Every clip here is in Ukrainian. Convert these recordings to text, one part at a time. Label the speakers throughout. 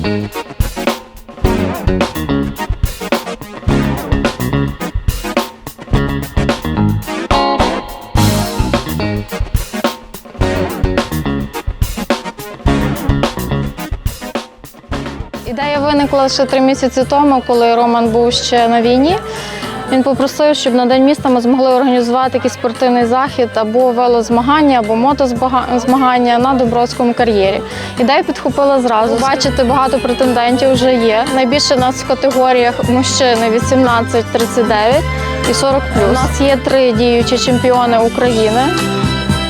Speaker 1: Ідея виникла ще три місяці тому, коли Роман був ще на війні. Він попросив, щоб на день міста ми змогли організувати якийсь спортивний захід або велозмагання, або мотозмагання на Добродському кар'єрі. Ідею підхопила зразу. Бачите, багато претендентів вже є. Найбільше у нас в категоріях мужчини 18-39 і 40 У нас є три діючі чемпіони України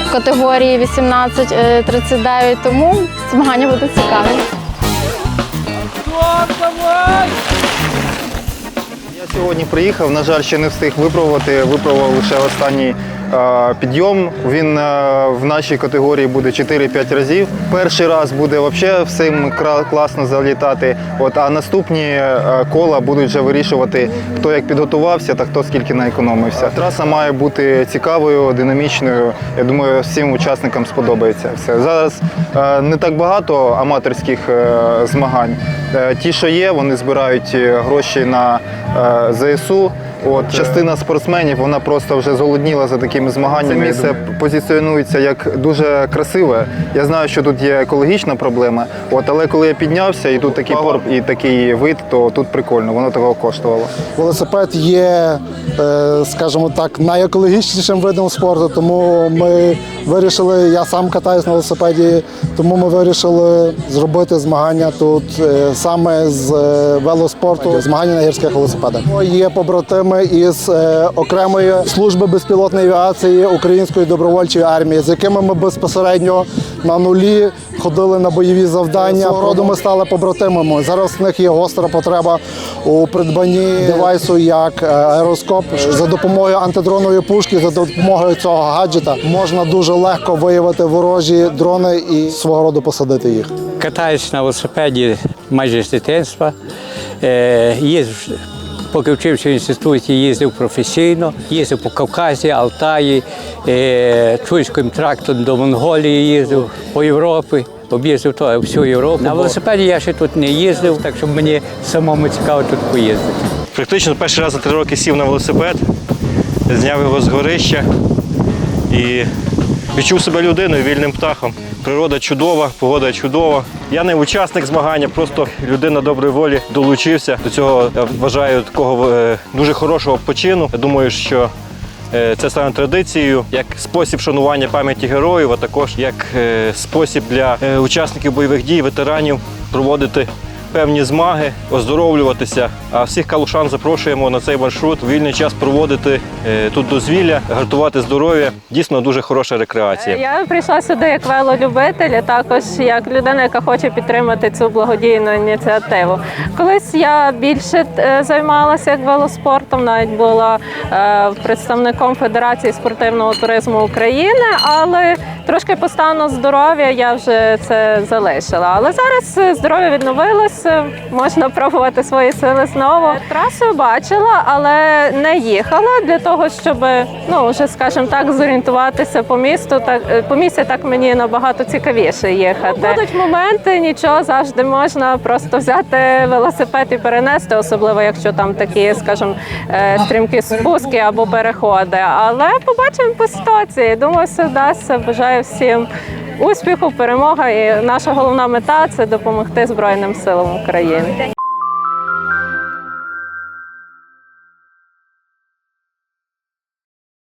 Speaker 1: в категорії 18-39, тому змагання буде цікаві.
Speaker 2: Я сьогодні приїхав, на жаль, ще не встиг випробувати. Випробував лише останній підйом. Він е, в нашій категорії буде 4-5 разів. Перший раз буде взагалі всім класно залітати. От, а наступні е, кола будуть вже вирішувати, хто як підготувався та хто скільки наекономився. Траса має бути цікавою, динамічною. Я думаю, всім учасникам сподобається все. Зараз е, не так багато аматорських змагань. Ті, що є, вони збирають гроші на ЗСУ. От частина спортсменів вона просто вже зголодніла за такими змаганнями. Це місце позиціонується як дуже красиве. Я знаю, що тут є екологічна проблема. От, але коли я піднявся і тут такий порб і такий вид, то тут прикольно, воно того коштувало.
Speaker 3: Велосипед є, е, скажімо так, найекологічнішим видом спорту, тому ми вирішили, я сам катаюсь на велосипеді, тому ми вирішили зробити змагання тут е, саме з е, велоспорту, змагання на гірських велосипедах. Є побратими із е, окремої служби безпілотної авіації Української добровольчої армії, з якими ми безпосередньо на нулі ходили на бойові завдання. Свого роду ми стали побратимами. Зараз в них є гостра потреба у придбанні девайсу як е, аероскоп. За допомогою антидронової пушки, за допомогою цього гаджета можна дуже легко виявити ворожі дрони і свого роду посадити їх.
Speaker 4: Катаюсь на велосипеді майже з дитинства. Е, їздив, поки вчився в інституті, їздив професійно, їздив по Кавказі, Алтаї, е, Чуйським трактом до Монголії їздив, по Європі. Об'їздив то, всю Європу. На велосипеді я ще тут не їздив, так що мені самому цікаво тут поїздити.
Speaker 5: Практично перший раз за три роки сів на велосипед, зняв його з горища і відчув себе людиною, вільним птахом. Природа чудова, погода чудова. Я не учасник змагання, просто людина доброї волі долучився до цього. Я вважаю такого е, дуже хорошого почину. Я думаю, що е, це стане традицією як спосіб шанування пам'яті героїв, а також як е, спосіб для учасників бойових дій, ветеранів проводити певні змаги, оздоровлюватися. А всіх калушан запрошуємо на цей маршрут. Вільний час проводити е, тут дозвілля, гартувати здоров'я. Дійсно дуже хороша рекреація.
Speaker 6: Я прийшла сюди як велолюбитель, а також як людина, яка хоче підтримати цю благодійну ініціативу. Колись я більше е, займалася як велоспортом, навіть була е, представником Федерації спортивного туризму України, але трошки по стану здоров'я я вже це залишила. Але зараз е, здоров'я відновилося, можна пробувати свої сили знову. Трасу бачила, але не їхала для того, щоб ну вже скажімо так зорієнтуватися по місту. Так е, по місті так мені набагато цікавіше їхати. Будуть моменти, нічого завжди можна просто взяти велосипед і перенести, особливо якщо там такі, скажімо, е, стрімкі спуски або переходи. Але побачимо по ситуації. Думаю, все вдасться. Бажаю всім. Успіху, перемога і наша головна мета це допомогти Збройним силам України.